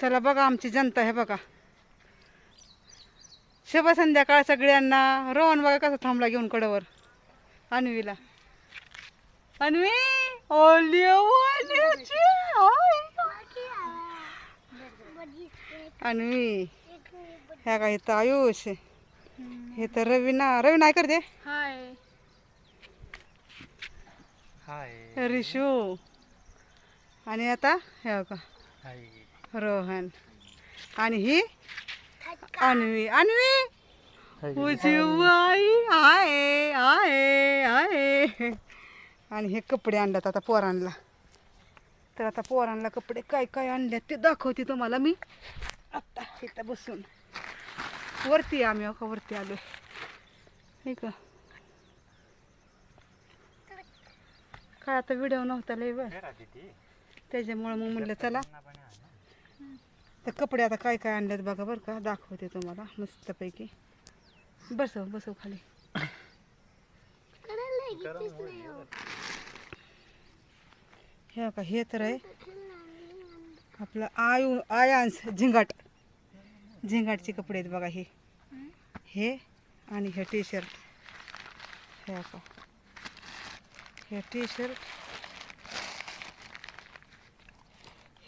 चला बघा आमची जनता हे बघा. शुभ संध्याकाळ सगळ्यांना. रोहन बघा कसा थांबला घेऊन कडवर. अन्वीला. अन्वी! ओली. अन्वी ह्या काय तर आयुष हे तर रवीना रवीना काय करते हाय. हाय. रिशू. आणि आता हे बघा. हाय. रोहन. आणि ही अन्वी. अन्वी! आई आहे आहे आहे. आणि हे कपडे आणल्यात आता पोरांना. तर आता पोरांना कपडे काय काय आणल्यात ते दाखवते तुम्हाला मी. आत्ता इथं बसून. वरती आम्ही हो का? वरती आलोय. हे का? काय आता व्हिडिओ नव्हता लय बरं त्याच्यामुळं मग म्हणलं चला. तर कपडे आता काय काय आणलेत बघा बरं का दाखवते तुम्हाला मस्तपैकी. बसव बसव खाली. हे का हे तर आहे आपलं आयु आयांस झिंगाट. झिंगाटचे कपडे आहेत बघा हे. हे आणि हे टी शर्ट हे का हे टी शर्ट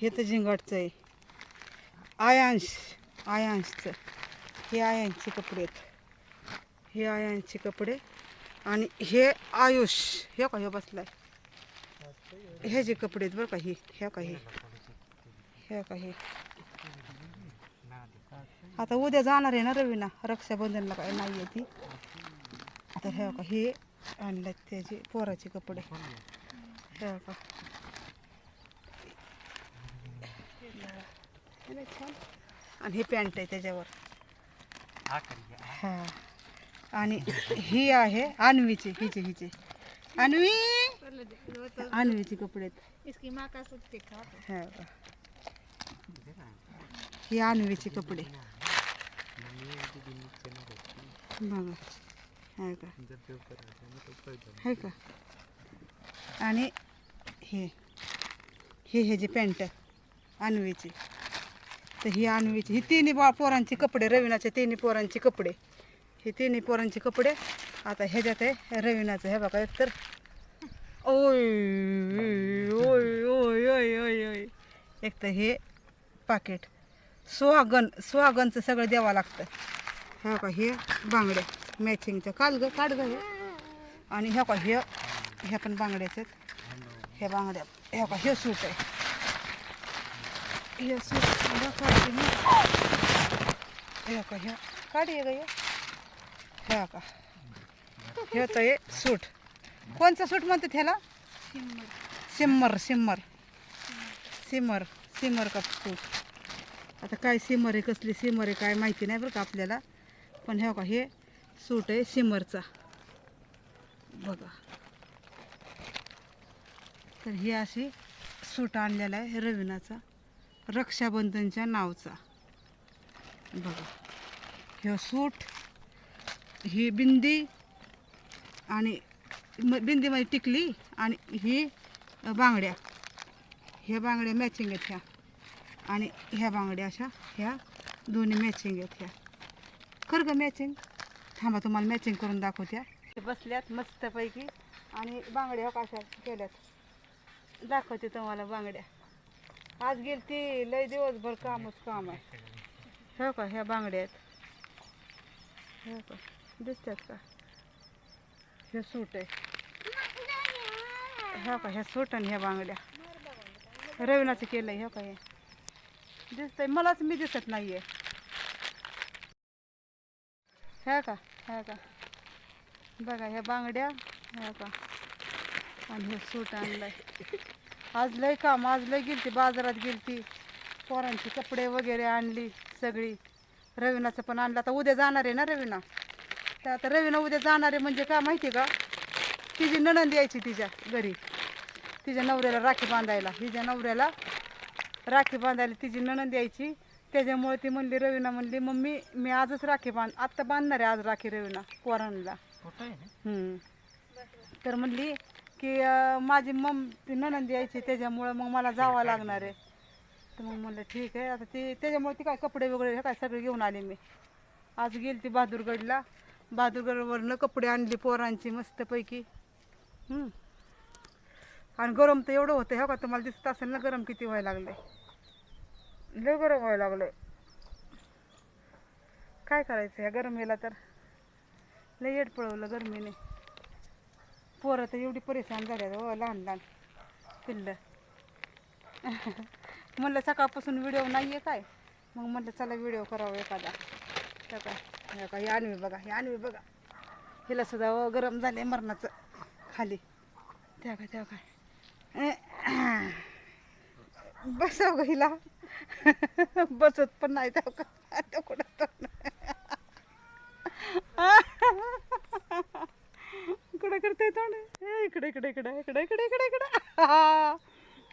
हे तर झिंगाटचं आहे. आयांश आयांशचं हे आयांचे कपडे आहेत. हे आयांचे कपडे आणि हे आयुष हे का हे बसलाय? हे जे कपडे आहेत बरं का हे हे का हे? हे का हे? आता उद्या जाणार आहे ना रवीना रक्षाबंधनला काय नाही आहे ती. आता हे का हे आणल्यात त्याचे पोराचे कपडे. हे का? हे लय छान. आणि हे पॅन्ट आहे त्याच्यावर. हा आणि ही आहे अन्वीची हिचे हिचे. अन्वी! अन्वीचे कपडे आहेत. इसकी माँ का सूट देखा हा. बघा. ही अन्वीचे कपडे. बघा. आहे का? आहे का? आणि हे हे हे जे पॅन्ट अन्वीची. तर ही आणवीची. ही तिन्ही बा पोरांची कपडे रवीनाचे तिन्ही पोरांचे कपडे. हे तिन्ही पोरांचे कपडे. आता ह्याच्यात आहे रवीनाचं. हे बघा एक तर. ओय ओय ओय ओय ओय ओय. एक तर हे पाकिट. सुहागन सुहागनचं सगळं द्यावं लागतं. ह्या का हे बांगड्या. मॅचिंगचं काल ग काढ ग हे. आणि ह्या का हे ह्या पण बांगड्याच आहेत. ह्या बांगड्या. ह्या का हे सूट आहे. हे सूट बघा काढते मी ह्या का ह्या काढी ग हे ह्या का। हे तर हे सूट। कोणचं सूट म्हणतात ह्याला सिम्मर सिम्मर सिमर सिमर। का सूट। आता काय सिमर आहे कसली सिमर आहे काय माहिती नाही बरं का आपल्याला. पण हे का हे सूट आहे सिमरचा. बघा. तर ही अशी सूट आणलेला आहे रविनाचा. रक्षाबंधनच्या नावचा. बघा. ह्या सूट ही बिंदी आणि म बिंदीमध्ये टिकली आणि ही बांगड्या. ह्या बांगड्या मॅचिंग आहेत ह्या. आणि ह्या बांगड्या अशा ह्या दोन्ही मॅचिंग आहेत ह्या. कर ग मॅचिंग थांबा तुम्हाला मॅचिंग करून दाखवत्या बसल्यात मस्तपैकी आणि बांगड्या हो कशा केल्यात. दाखवते तुम्हाला बांगड्या. आज गेली ती लय दिवसभर कामच काम आहे. हो का ह्या बांगड्या आहेत. हो का? दिसतात का? हे सूट आहे. ह्या का ह्या सूट आणि ह्या बांगड्या. रविनाचं केलंय ह्या का हे? दिसतंय. मलाच मी दिसत नाहीये. ह्या का ह्या का? बघा ह्या बांगड्या ह्या का? आणि हे सूट आणलंय. आज लय काम आज लय गेलती बाजारात गेलती. पोरांची कपडे वगैरे आणली सगळी. रविनाचं पण आणलं. आता उद्या जाणार आहे ना रविना? तर आता रविना उद्या जाणार आहे म्हणजे काय माहिती आहे का? तिची नणंद यायची तिच्या घरी. तिच्या नवऱ्याला राखी बांधायला. हिच्या नवऱ्याला राखी बांधायला तिची नणंद यायची. त्याच्यामुळे ती म्हणली रवीना म्हणली मम्मी मी आजच राखी बांध आत्ता बांधणार आहे आज राखी रवीना पोरांना. तर म्हणली की अं, माझी मम ती नणंद यायची त्याच्यामुळं मग मला जावं लागणार आहे. तर मग म्हणलं ठीक आहे. आता ते त्याच्यामुळे ती काय कपडे वगैरे हे काय सगळे घेऊन आले मी. आज गेली ती बहादूरगडला. बहादूरगडवरनं कपडे आणले पोरांची मस्तपैकी. हम्म. आणि गरम तर एवढं होतं हे का? तुम्हाला दिसत असेल ना गरम किती व्हायला लागलंय. लय गरम व्हायला लागलंय. काय करायचं या गरमीला तर? लय येड पळवलं गरमीने. पोरं तर एवढी परेशान झाल्या हो लहान लहान. पिल्लं. म्हणलं सकाळपासून व्हिडिओ नाही आहे काय? मग म्हणलं चला व्हिडिओ करावा एखादा. त्या का, हे आणवी बघा हे आणवी बघा. हिला सुद्धा हो, गरम झाले मरणाचं. खाली. त्या का त्या काय? बसव ग हिला. बसत पण नाही त्या का? आता कुठं इकडे करते इकडे इकडे इकडे इकडे इकडे इकडे इकडे.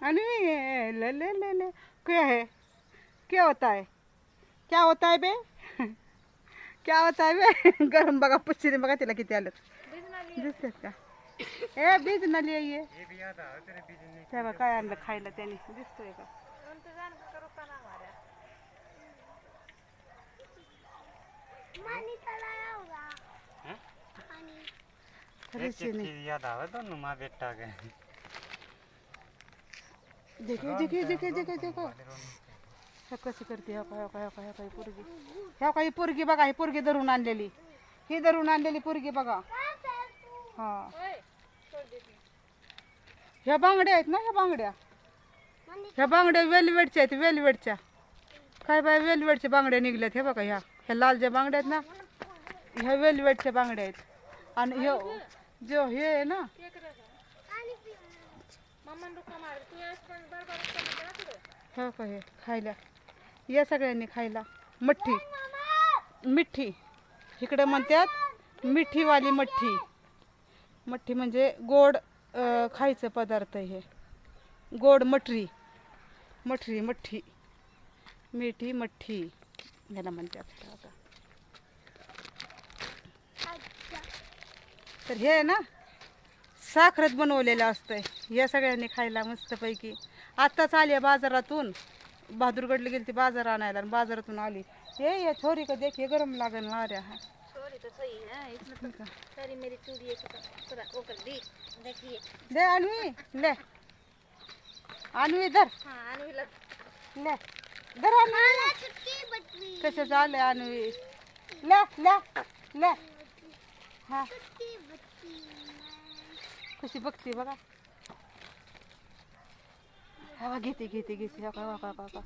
आणि ले ले ले ले. क्या है क्या होता है क्या होता आहे बे? क्या होता आहे बे? गरम बघा पुच्छी बघा तिला किती आलं. दिसतात का? ए बीज नली आहे ये. तेव्हा काय आणलं खायला त्याने. दिसतोय का? देखो ह्या कशी करते ह्या काय काय काय काय पोरगी. ह्या काही पोरगी बघा ही पोरगी धरून आणलेली. ही धरून आणलेली पोरगी बघा. हा. ह्या बांगड्या आहेत ना ह्या बांगड्या? ह्या बांगड्या वेलवेटच्या आहेत वेलवेटच्या. काय बाय वेलवेटच्या बांगड्या निघल्यात. हे बघा ह्या. ह्या लाल ज्या बांगड्या आहेत ना ह्या वेलवेटच्या बांगड्या आहेत. आणि ह्यो जो हे आहे ना. हो का हे? खायला. या सगळ्यांनी खायला. मठ्ठी. मिठी इकडे म्हणतात मिठीवाली मठ्ठी. मठ्ठी म्हणजे गोड खायचं पदार्थ हे. गोड मठरी मठरी मठ्ठी. मिठी मठ्ठी. ह्याला म्हणतात हे बघा. तर हे आहे ना साखरेत बनवलेलं असतंय. या सगळ्यांनी खायला मस्तपैकी. आत्ताच आली आहे बाजारातून. बहादूरगडला गेली ती बाजार आणायला आणि बाजारातून आली. ये ये छोरी का देख गरम हा. सॉरी तो सही है. है दी. देखिए दे आणवी ले. आणवी धर. हाँ ले. धर आणवी. कसे झाले आणवी? ले ले ले. हा. कशी बघते बघा. हा बघ, घेते घेते घेते. हो का, हो का, हो का, हो का.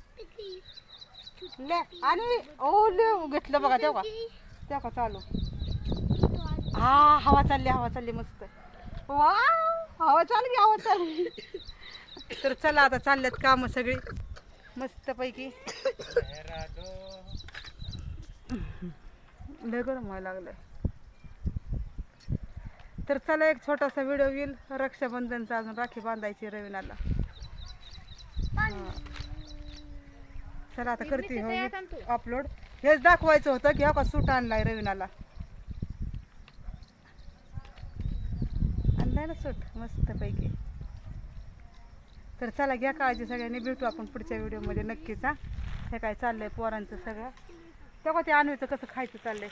ले आणवी ओ ले घेतलं बघा तेव्हा. तेव्हा चालू. हा हवा चालली हवा चालली मस्त. वा हवा चालली हवा चालली. तर चला आता चालल्यात काम सगळी. मस्त पैकी. लय गरम व्हायला लागलंय. तर चला एक छोटासा व्हिडिओ येईल. रक्षाबंधनचा अजून राखी बांधायची रविनाला. चला आता करते हो अपलोड हेच दाखवायचं होतं की हा का सूट आणलाय रविनाला आणलाय ना सूट? मस्त पैकी तर चला घ्या काळजी सगळ्यांनी. भेटू आपण पुढच्या व्हिडिओमध्ये नक्कीच हा. हे काय चाललंय पोरांचं सगळं. तेव्हा ते आणवीचं कसं खायचं चाललंय.